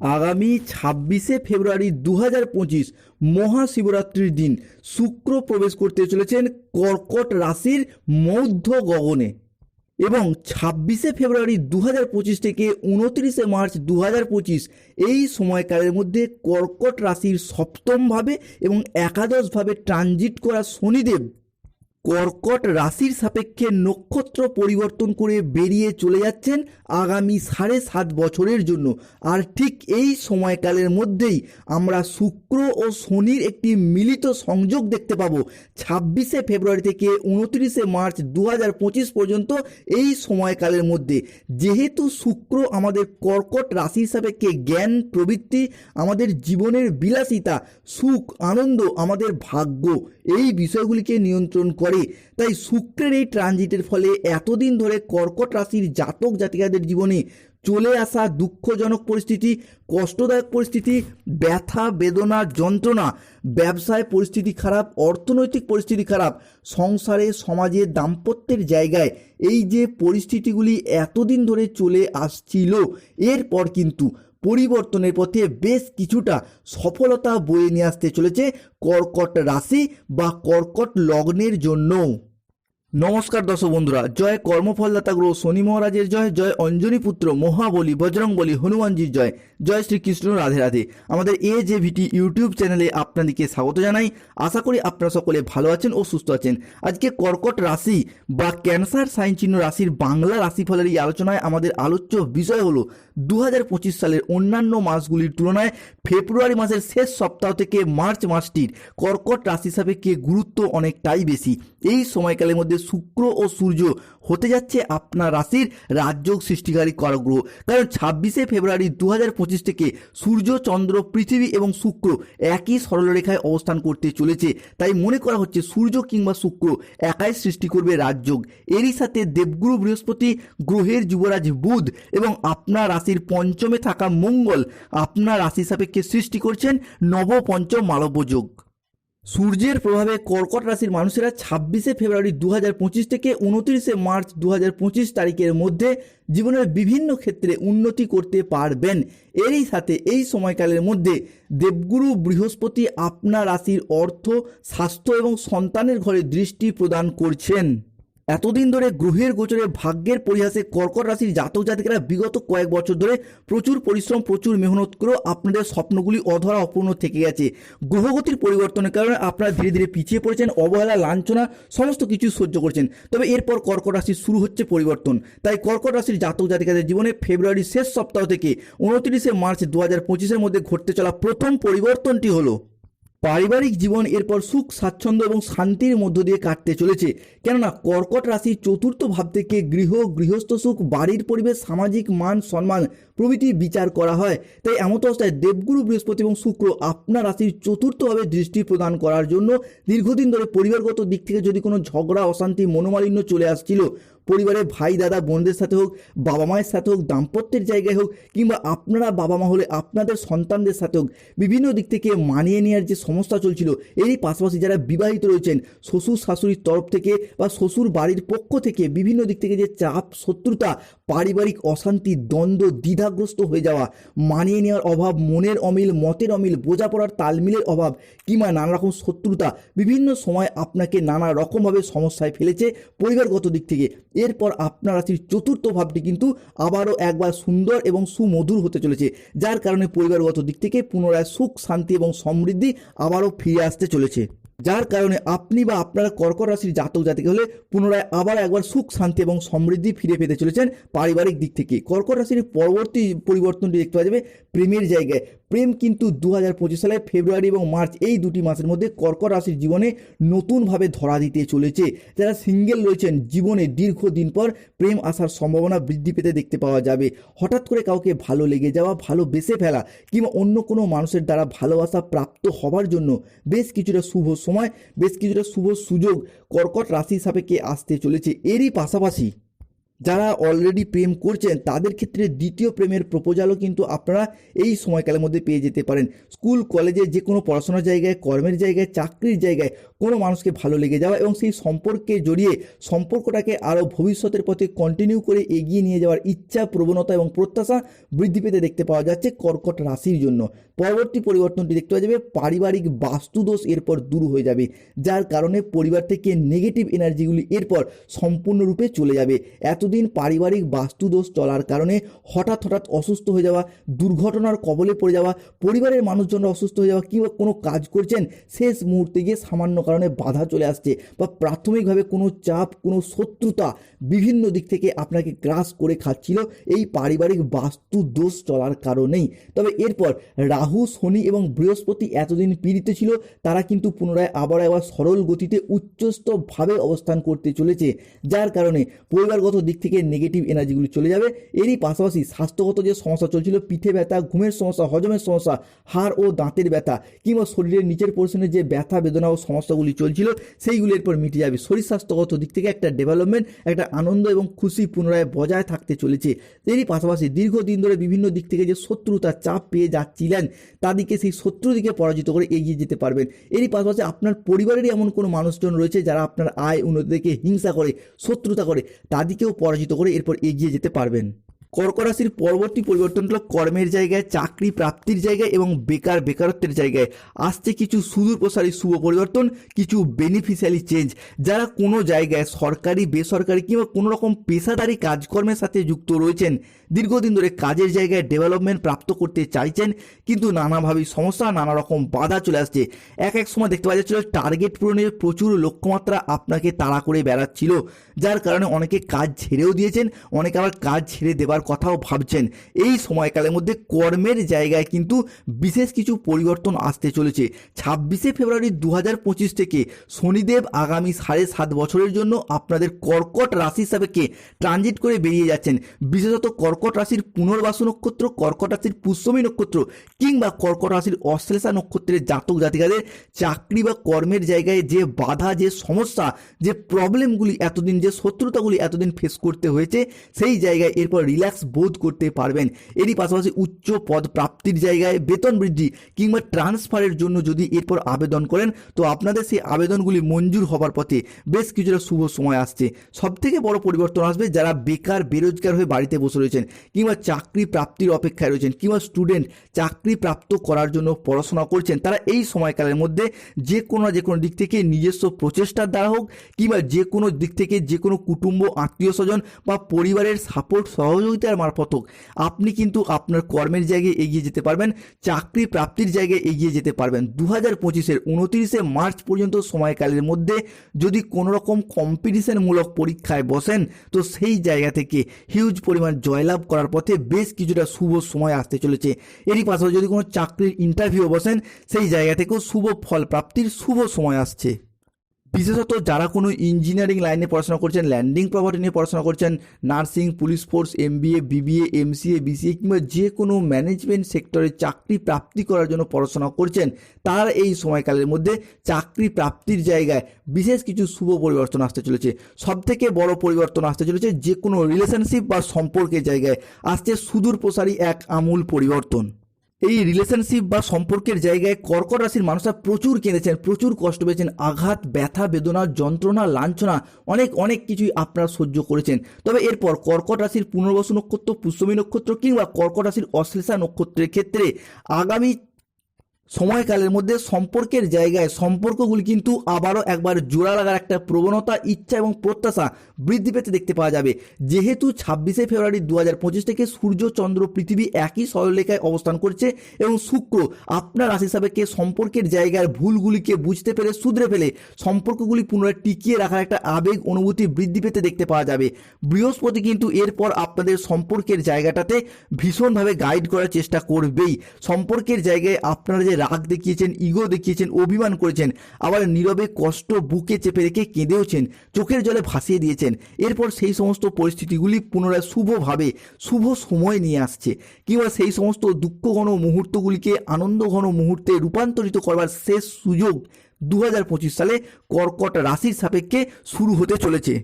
আগামী ছাব্বিশে ফেব্রুয়ারি দু হাজার পঁচিশ মহাশিবরাত্রির দিন শুক্র প্রবেশ করতে চলেছেন কর্কট রাশির মধ্য গগনে। এবং ছাব্বিশে ফেব্রুয়ারি দু হাজার পঁচিশ থেকে উনত্রিশে মার্চ দু হাজার পঁচিশ এই সময়কালের মধ্যে কর্কট রাশির সপ্তমভাবে এবং একাদশভাবে ট্রানজিট করা শনিদেব কর্কট রাশির সাপেক্ষে নক্ষত্র পরিবর্তন করে বেরিয়ে চলে যাচ্ছেন আগামী সাড়ে সাত বছরের জন্য। আর ঠিক এই সময়কালের মধ্যেই আমরা শুক্র ও শনির একটি মিলিত সংযোগ দেখতে পাবো। ছাব্বিশে ফেব্রুয়ারি থেকে উনত্রিশে মার্চ দু হাজার পঁচিশ পর্যন্ত এই সময়কালের মধ্যে। যেহেতু শুক্র আমাদের কর্কট রাশির সাপেক্ষে জ্ঞান, প্রবৃত্তি, আমাদের জীবনের বিলাসিতা, সুখ, আনন্দ, আমাদের ভাগ্য, এই বিষয়গুলিকে নিয়ন্ত্রণ করে তাই শুক্রের এই ট্রানজিটের ফলে এতদিন ধরে কর্কট রাশির জাতক জাতিকাদের জীবনে চলে আসা দুঃখজনক পরিস্থিতি, কষ্টদায়ক পরিস্থিতি, ব্যথা, বেদনা, যন্ত্রণা, ব্যবসায় পরিস্থিতি খারাপ, অর্থনৈতিক পরিস্থিতি খারাপ, সংসারে, সমাজে দাম্পত্যের জায়গায় এই যে পরিস্থিতিগুলি এতদিন ধরে চলে আসছিল, এরপর কিন্তু পরিবর্তনের পথে বেশ কিছুটা সফলতা বয়ে নিয়ে আসতে চলেছে কর্কট রাশি বা কর্কট লগ্নের জন্য। নমস্কার দর্শক বন্ধুরা, জয় কর্মফলদাতা গ্রহ শনি মহারাজের জয় জয় অঞ্জনী পুত্র মহাবলী বজরং বলী হনুমানজির জয় জয় শ্রীকৃষ্ণ রাধে রাধে। আমাদের এ যে ভিটি ইউটিউব চ্যানেলে আপনাদেরকে স্বাগত জানাই। আশা করি আপনারা সকলে ভালো আছেন ও সুস্থ আছেন। আজকে কর্কট রাশি বা ক্যান্সার সাইন চিহ্ন রাশির বাংলা রাশিফলের এই আলোচনায় আমাদের আলোচ্য বিষয় হলো দু হাজার পঁচিশ সালের অন্যান্য মাসগুলির তুলনায় ফেব্রুয়ারি মাসের শেষ সপ্তাহ থেকে মার্চ মাসটির কর্কট রাশি সাপেক্ষে গুরুত্ব অনেকটাই বেশি। এই সময়কালের মধ্যে শুক্র ও সূর্য হতে যাচ্ছে আপনার রাশির রাজযোগ সৃষ্টিকারী করগ্রহ। কারণ ছাব্বিশে ফেব্রুয়ারি দু থেকে সূর্য, চন্দ্র, পৃথিবী এবং শুক্র একই সরলরেখায় অবস্থান করতে চলেছে। তাই মনে করা হচ্ছে সূর্য কিংবা শুক্র একাই সৃষ্টি করবে রাজযোগ। এরই সাথে দেবগুরু বৃহস্পতি, গ্রহের যুবরাজ বুধ এবং আপনার রাশির পঞ্চমে থাকা মঙ্গল আপনার রাশি সাপেক্ষে সৃষ্টি করছেন নবপঞ্চম মালব্য যোগ। সূর্যের প্রভাবে কর্কট রাশির মানুষেরা ছাব্বিশে ফেব্রুয়ারি দু থেকে উনত্রিশে মার্চ দু তারিখের মধ্যে জীবনের বিভিন্ন ক্ষেত্রে উন্নতি করতে পারবেন। এরই সাথে এই সময়কালের মধ্যে দেবগুরু বৃহস্পতি আপনার রাশির অর্থ, স্বাস্থ্য এবং সন্তানের ঘরে দৃষ্টি প্রদান করছেন। এতদিন ধরে গ্রহের গোচরে ভাগ্যের পরিহাসে কর্কট রাশির জাতক জাতিকেরা বিগত কয়েক বছর ধরে প্রচুর পরিশ্রম, প্রচুর মেহনত করেও আপনাদের স্বপ্নগুলি অধরা অপূর্ণ থেকে গেছে। গ্রহগতির পরিবর্তনের কারণে আপনারা ধীরে ধীরে পিছিয়ে পড়েছেন, অবহেলা, লাঞ্ছনা, সমস্ত কিছু সহ্য করছেন। তবে এরপর কর্কট রাশির শুরু হচ্ছে পরিবর্তন। তাই কর্কট রাশির জাতক জাতিকাদের জীবনে ফেব্রুয়ারির শেষ সপ্তাহ থেকে উনত্রিশে মার্চ দু হাজার পঁচিশের মধ্যে ঘটতে চলা প্রথম পরিবর্তনটি হলো পারিবারিক জীবন, এরপর সুখ, স্বাচ্ছন্দ্য এবং শান্তির মধ্য দিয়ে কাটতে চলেছে। কেননা, কর্কট রাশি চতুর্থ ভাব থেকে গৃহ, গৃহস্থ সুখ, বাড়ির পরিবেশ, সামাজিক মান, সম্মান প্রভৃতি বিচার করা হয়। তাই এমত অবস্থায় দেবগুরু বৃহস্পতি এবং শুক্র আপনার রাশির চতুর্থভাবে দৃষ্টি প্রদান করার জন্য দীর্ঘদিন ধরে পরিবারগত দিক থেকে যদি কোনো ঝগড়া, অশান্তি, মনোমালিন্য চলে আসছিল পরিবারে ভাই, দাদা, বোনদের সাথে হোক, বাবা মায়ের সাথে হোক, দাম্পত্যের জায়গায় হোক, কিংবা আপনারা বাবা মা হলে আপনাদের সন্তানদের সাথে হোক, বিভিন্ন দিক থেকে মানিয়ে নেওয়ার যে সমস্যা চলছিল, এরই পাশাপাশি যারা বিবাহিত রয়েছেন, শ্বশুর, শাশুড়ির তরফ থেকে বা শ্বশুর বাড়ির পক্ষ থেকে বিভিন্ন দিক থেকে যে চাপ, শত্রুতা পারিবারিক অশান্তি, দ্বন্দ্ব, দ্বিধাগ্রস্ত হয়ে যাওয়া, মানিয়ে নেওয়ার অভাব, মনের অমিল, মতের অমিল, বোঝাপড়ার তালমিলের অভাব, কিংবা নানা রকম শত্রুতা বিভিন্ন সময় আপনাকে নানা রকমভাবে সমস্যায় ফেলেছে পরিবারগত দিক থেকে। এরপর আপনার রাশির চতুর্থ ভাবটি কিন্তু আবারও একবার সুন্দর এবং সুমধুর হতে চলেছে, যার কারণে পরিবারগত দিক থেকে পুনরায় সুখ, শান্তি এবং সমৃদ্ধি আবারও ফিরে আসতে চলেছে। যার কারণে আপনি বা আপনারা কর্কট রাশির জাতক জাতিকে হলে পুনরায় আবার একবার সুখ, শান্তি এবং সমৃদ্ধি ফিরে পেতে চলেছেন পারিবারিক দিক থেকে। কর্কট রাশির পরবর্তী পরিবর্তনটি দেখতে পাওয়া যাবে প্রেমের জায়গায়। প্রেম কিন্তু দু হাজার পঁচিশ সালের ফেব্রুয়ারি এবং মার্চ এই দুটি মাসের মধ্যে কর্কট রাশির জীবনে নতুনভাবে ধরা দিতে চলেছে। যারা সিঙ্গেল রয়েছেন, জীবনে দীর্ঘদিন পর প্রেম আসার সম্ভাবনা বৃদ্ধি পেতে দেখতে পাওয়া যাবে। হঠাৎ করে কাউকে ভালো লেগে যাওয়া, ভালো বেসে ফেলা কিংবা অন্য কোনো মানুষের দ্বারা ভালোবাসা প্রাপ্ত হবার জন্য বেশ কিছুটা শুভ সময়, বেশ কিছুটা শুভ সুযোগ কর্কট রাশি সাপেক্ষে আসতে চলেছে। এরই পাশাপাশি যারা অলরেডি প্রেম করছেন, তাদের ক্ষেত্রে দ্বিতীয় প্রেমের প্রপোজালও কিন্তু আপনারা এই সময়কালের মধ্যে পেয়ে যেতে পারেন। স্কুল কলেজে যে কোনো পড়াশোনার জায়গায়, কর্মের জায়গায়, চাকরির জায়গায় কোনো মানুষকে ভালো লেগে যাওয়া এবং সেই সম্পর্কে জড়িয়ে সম্পর্কটাকে আরও ভবিষ্যতের পথে কন্টিনিউ করে এগিয়ে নিয়ে যাওয়ার ইচ্ছা, প্রবণতা এবং প্রত্যাশা বৃদ্ধি পেতে দেখতে পাওয়া যাচ্ছে কর্কট রাশির জন্য। পরবর্তী পরিবর্তনটি দেখতে পাওয়া যাবে, পারিবারিক বাস্তুদোষ এরপর দূর হয়ে যাবে, যার কারণে পরিবার থেকে নেগেটিভ এনার্জিগুলি এরপর সম্পূর্ণরূপে চলে যাবে। এতদিন পারিবারিক বাস্তুদোষ চলার কারণে হঠাৎ হঠাৎ অসুস্থ হয়ে যাওয়া, দুর্ঘটনার কবলে পড়ে যাওয়া, পরিবারের মানুষজনরা অসুস্থ হয়ে যাওয়া কিংবা কোনো কাজ করছেন, শেষ মুহূর্তে গিয়ে সামান্য কারণে বাধা চলে আসছে বা প্রাথমিকভাবে কোনো চাপ, কোনো শত্রুতা বিভিন্ন দিক থেকে আপনাকে গ্রাস করে খাচ্ছিল এই পারিবারিক বাস্তু দোষ চলার কারণেই। তবে এরপর রাহু, শনি এবং বৃহস্পতি এতদিন পীড়িত ছিল, তারা কিন্তু পুনরায় আবার আবার সরল গতিতে উচ্চস্তভাবে অবস্থান করতে চলেছে। যার কারণে পরিবারগত দিক থেকে নেগেটিভ এনার্জিগুলি চলে যাবে। এরই পাশাপাশি স্বাস্থ্যগত যে সমস্যা চলছিল, পিঠে ব্যথা, ঘুমের সমস্যা, হজমের সমস্যা, হাড় ও দাঁতের ব্যথা কিংবা শরীরের নিচের পোর্শনে যে ব্যথা, বেদনা ও সমস্যাগুলি চলছিল, সেইগুলি এরপর মিটে যাবে। শরীর স্বাস্থ্যগত দিক থেকে একটা ডেভেলপমেন্ট একটা আনন্দ এবং খুশি পুনরায় বজায় থাকতে চলেছে। এরই পাশাপাশি দীর্ঘদিন ধরে বিভিন্ন দিক থেকে যে শত্রুতা চাপ পেয়ে যাচ্ছিলেন তাদেরকে সেই শত্রু দিকে পরাজিত করে এগিয়ে যেতে পারবেন। এরই পাশাপাশি আপনার পরিবারেরই এমন কোনো মানুষজন রয়েছে যারা আপনার আয় উন্নতি হিংসা করে, শত্রুতা করে তাদেরকেও পরাজিত করে এরপর এগিয়ে যেতে পারবেন। কর্ক রাশির পরবর্তী পরিবর্তন হলো কর্মের জায়গায়, চাকরি প্রাপ্তির জায়গায় এবং বেকার বেকারত্বের জায়গায়। আসছে কিছু সুদূর প্রসারী শুভ পরিবর্তন, কিছু বেনিফিশিয়ালি চেঞ্জ যারা কোনো জায়গায় সরকারি, বেসরকারি কিংবা কোনো রকম পেশাদারি কাজকর্মের সাথে যুক্ত রয়েছেন, দীর্ঘদিন ধরে কাজের জায়গায় ডেভেলপমেন্ট প্রাপ্ত করতে চাইছেন, কিন্তু নানাভাবে সমস্যা, নানা রকম বাধা চলে আসছে। এক এক সময় দেখতে পাওয়া যাচ্ছিল টার্গেট পূরণের প্রচুর লক্ষ্যমাত্রা আপনাকে তাড়া করে বেড়াচ্ছিল, যার কারণে অনেকে কাজ ছেড়েও দিয়েছেন, অনেকে আবার কাজ ছেড়ে দেবার কথাও ভাবছেন। এই সময়কালের মধ্যে কর্মের জায়গায় কিন্তু বিশেষ কিছু পরিবর্তন আসতে চলেছে। ছাব্বিশে ফেব্রুয়ারি দু হাজার পঁচিশ থেকে শনিদেব আগামী সাড়ে সাত বছরের জন্য আপনাদের কর্কট রাশি সাপেক্ষে ট্রানজিট করে বেরিয়ে যাচ্ছেন। বিশেষত কর্কট রাশির পুনর্বাসু নক্ষত্র, কর্কট রাশির পুষ্যমী নক্ষত্র কিংবা কর্কট রাশির অশ্লেষা নক্ষত্রের জাতক জাতিকাদের চাকরি বা কর্মের জায়গায় যে বাধা, যে সমস্যা, যে প্রবলেমগুলি এতদিন, যে শত্রুতাগুলি এতদিন ফেস করতে হয়েছে, সেই জায়গায় এরপর রিল্যাক্স বোধ করতে পারবেন। এরই পাশাপাশি উচ্চ পদ প্রাপ্তির জায়গায় বেতন বৃদ্ধি কিংবা ট্রান্সফারের জন্য যদি এরপর আবেদন করেন, তো আপনাদের সেই আবেদনগুলি মঞ্জুর হবার পথে বেশ কিছুটা শুভ সময় আসছে। সবথেকে বড় পরিবর্তন আসবে যারা বেকার, বেরোজগার হয়ে বাড়িতে বসে রয়েছেন কিংবা চাকরি প্রাপ্তির অপেক্ষায় রয়েছেন কিংবা স্টুডেন্ট চাকরি প্রাপ্ত করার জন্য পড়াশোনা করছেন, তারা এই সময়কালের মধ্যে যে কোনো না যে কোনো দিক থেকে নিজস্ব প্রচেষ্টার দ্বারা হোক কিংবা যে কোনো দিক থেকে যে কোনো কুটুম্ব, আত্মীয় স্বজন বা পরিবারের সাপোর্ট সহযোগিতার মারফত হোক আপনি কিন্তু আপনার কর্মের জায়গায় এগিয়ে যেতে পারবেন, চাকরি প্রাপ্তির জায়গায় এগিয়ে যেতে পারবেন। দু হাজার পঁচিশের উনতিরিশে মার্চ পর্যন্ত সময়কালের মধ্যে যদি কোনো রকম কম্পিটিশনমূলক পরীক্ষায় বসেন, তো সেই জায়গা থেকে হিউজ পরিমাণ জয়লাভ করার পথে বেশ কিছুটা শুভ সময় আসতে চলেছে। এরই পাশাপাশি যদি কোনো চাকরির ইন্টারভিউ বসেন, সেই জায়গা থেকেও শুভ ফল প্রাপ্তির শুভ সময় আসছে। বিশেষত যারা কোনো ইঞ্জিনিয়ারিং লাইনে পড়াশোনা করছেন ল্যান্ডিং প্রপার্টি নিয়ে পড়াশোনা করছেন nursing police force MBA BBA MCA BCA কিংবা যে কোনো ম্যানেজমেন্ট সেক্টরে চাকরি প্রাপ্তি করার জন্য পড়াশোনা করছেন, তারা এই সময়কালের মধ্যে চাকরি প্রাপ্তির জায়গায় বিশেষ কিছু শুভ পরিবর্তন আসতে চলেছে। সবথেকে বড় পরিবর্তন আসতে চলেছে যে কোনো রিলেশনশিপ বা সম্পর্কের জায়গায় আসছে সুদূর প্রসারী এক আমূল পরিবর্তন। এই রিলেশনশিপ বা সম্পর্কের জায়গায় কর্কট রাশির মানুষরা প্রচুর কেঁদেছেন, প্রচুর কষ্ট পেয়েছেন। আঘাত, ব্যথা, বেদনা, যন্ত্রণা, লাঞ্ছনা, অনেক অনেক কিছুই আপনারা সহ্য করেছেন। তবে এরপর কর্কট রাশির পুনর্বসু নক্ষত্র, পুষ্যমী নক্ষত্র কিংবা কর্কট রাশির অশ্লেষা নক্ষত্রের ক্ষেত্রে আগামী সময়কালের মধ্যে সম্পর্কের জায়গায় সম্পর্কগুলি কিন্তু আবারও একবার জোড়া লাগার একটা প্রবণতা, ইচ্ছা এবং প্রত্যাশা বৃদ্ধি পেতে দেখতে পাওয়া যাবে। যেহেতু ছাব্বিশে ফেব্রুয়ারি দু হাজার পঁচিশ থেকে সূর্য, চন্দ্র, পৃথিবী একই সরলরেখায় অবস্থান করছে এবং শুক্র আপনার রাশি সাপেক্ষে সম্পর্কের জায়গার ভুলগুলিকে বুঝতে পেরে শুধরে ফেলে সম্পর্কগুলি পুনরায় টিকিয়ে রাখার একটা আবেগ, অনুভূতি বৃদ্ধি পেতে দেখতে পাওয়া যাবে। বৃহস্পতি কিন্তু এরপর আপনাদের সম্পর্কের জায়গাটাতে ভীষণভাবে গাইড করার চেষ্টা করবেই। সম্পর্কের জায়গায় আপনারা যে রাগ দেখিয়েছেন ইগো দেখিয়েছেন, অভিমান করেছেন, আবার নীরবে কষ্ট বুকে চেপে রেখে কেঁদেওছেন, চোখের জলে ভাসিয়ে দিয়েছেন। এরপর সেই সমস্ত পরিস্থিতিগুলি পুনরায় শুভভাবে, শুভ সময় নিয়ে আসছে। কিংবা সেই সমস্ত দুঃখঘন মুহূর্তগুলিকে আনন্দঘন মুহূর্তে রূপান্তরিত করবার শেষ সুযোগ দু হাজার পঁচিশ সালে কর্কট রাশির সাপেক্ষে শুরু হতে চলেছে।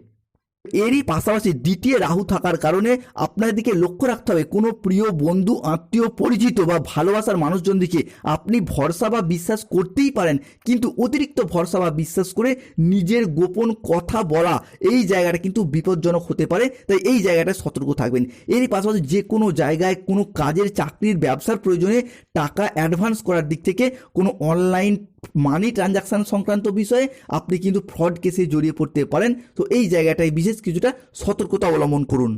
এরই পাশাপাশি দ্বিতীয় রাহু থাকার কারণে আপনার দিকে লক্ষ্য রাখতে হবে। কোনো প্রিয় বন্ধু, আত্মীয়, পরিচিত বা ভালোবাসার মানুষজন দিকে আপনি ভরসা বা বিশ্বাস করতেই পারেন। কিন্তু অতিরিক্ত ভরসা বা বিশ্বাস করে নিজের গোপন কথা বলা, এই জায়গাটা কিন্তু বিপজ্জনক হতে পারে। তাই এই জায়গাটায় সতর্ক থাকবেন। এরই পাশাপাশি যে কোনো জায়গায় কোনো কাজের চাকরির ব্যবসার প্রয়োজনে টাকা অ্যাডভান্স করার দিক থেকে কোনো অনলাইন মানি ট্রানজাকশান সংক্রান্ত বিষয়ে আপনি কিন্তু ফ্রড কেসে জড়িয়ে পড়তে পারেন। তো এই জায়গাটায় বিশেষ কিছুটা সতর্কতা অবলম্বন করুন।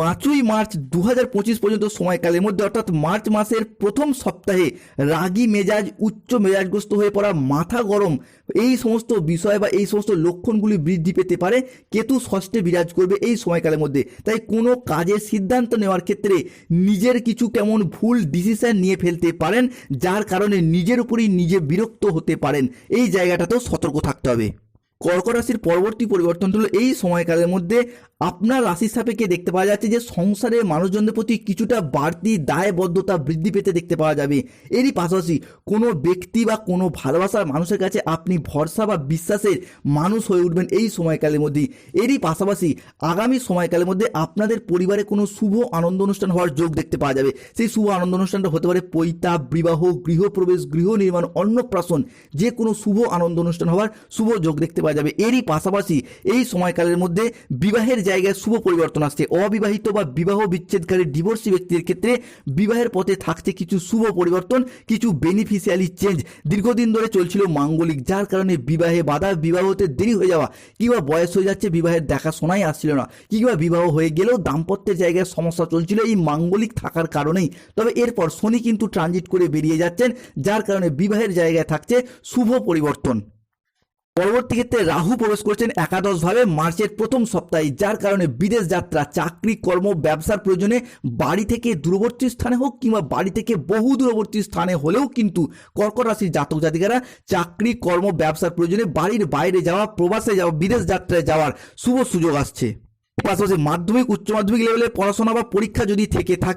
পাঁচই মার্চ দু হাজার পঁচিশ পর্যন্ত সময়কালের মধ্যে, অর্থাৎ মার্চ মাসের প্রথম সপ্তাহে রাগী মেজাজ, উচ্চ মেজাজগ্রস্ত হয়ে পড়া, মাথা গরম, এই সমস্ত বিষয় বা এই সমস্ত লক্ষণগুলি বৃদ্ধি পেতে পারে। কেতু ষষ্ঠে বিরাজ করবে এই সময়কালের মধ্যে। তাই কোনো কাজের সিদ্ধান্ত নেওয়ার ক্ষেত্রে নিজের কিছু কেমন ভুল ডিসিশন নিয়ে ফেলতে পারেন, যার কারণে নিজের উপরই নিজে বিরক্ত হতে পারেন। এই জায়গাটাতেও সতর্ক থাকতে হবে। কর্কট রাশির পরবর্তী পরিবর্তন হলো এই সময়কালের মধ্যে আপনার রাশির সাপেক্ষে দেখতে পাওয়া যাচ্ছে যে সংসারের মানুষজনদের প্রতি কিছুটা বাড়তি দায়বদ্ধতা বৃদ্ধি পেতে দেখতে পাওয়া যাবে। এরই পাশাপাশি কোনো ব্যক্তি বা কোনো ভালোবাসার মানুষের কাছে আপনি ভরসা বা বিশ্বাসের মানুষ হয়ে উঠবেন এই সময়কালের মধ্যেই। এরই পাশাপাশি আগামী সময়কালের মধ্যে আপনাদের পরিবারে কোনো শুভ আনন্দ অনুষ্ঠান হওয়ার যোগ দেখতে পাওয়া যাবে। সেই শুভ আনন্দ অনুষ্ঠানটা হতে পারে পৈতা, বিবাহ, গৃহপ্রবেশ, গৃহ নির্মাণ, অন্নপ্রাশন, যে কোনো শুভ আনন্দ অনুষ্ঠান হওয়ার শুভ যোগ দেখতে পাওয়া যাবে। এরই পাশাপাশি এই সময়কালের মধ্যে বিবাহের জায়গায় শুভ পরিবর্তন আসছে। অবিবাহিত বা বিবাহ বিচ্ছেদকারী ডিভোর্সি ব্যক্তির ক্ষেত্রে বিবাহের পথে থাকছে কিছু শুভ পরিবর্তন, কিছু বেনিফিশিয়ালি চেঞ্জ দীর্ঘদিন ধরে চলছিল মাঙ্গলিক, যার কারণে বিবাহে বাধা, বিবাহ হতে দেরি হয়ে যাওয়া। কিংবা বয়স হয়ে যাচ্ছে, বিবাহের দেখাশোনাই আসছিল না। কিংবা বিবাহ হয়ে গেলেও দাম্পত্যের জায়গায় সমস্যা চলছিল, এই মাঙ্গলিক থাকার কারণেই। তবে এরপর শনি কিন্তু ট্রানজিট করে বেরিয়ে যাচ্ছেন, যার কারণে বিবাহের জায়গায় থাকছে শুভ পরিবর্তন। পরবর্তী ক্ষেত্রে রাহু প্রবেশ করছেন একাদশভাবে মার্চের প্রথম সপ্তাহে, যার কারণে বিদেশ যাত্রা, চাকরি, কর্ম, ব্যবসার প্রয়োজনে বাড়ি থেকে দূরবর্তী স্থানে হোক কিংবা বাড়ি থেকে বহু দূরবর্তী স্থানে হলেও কিন্তু কর্কট রাশির জাতক জাতিকারা চাকরি, কর্ম, ব্যবসার প্রয়োজনে বাড়ির বাইরে যাওয়া, প্রবাসে যাওয়া, বিদেশ যাত্রায় যাওয়ার শুভ সুযোগ আসছে। পাশাপাশি মাধ্যমিক, উচ্চ মাধ্যমিক লেভেলে পড়াশোনা বা পরীক্ষা যদি থেকে থাকে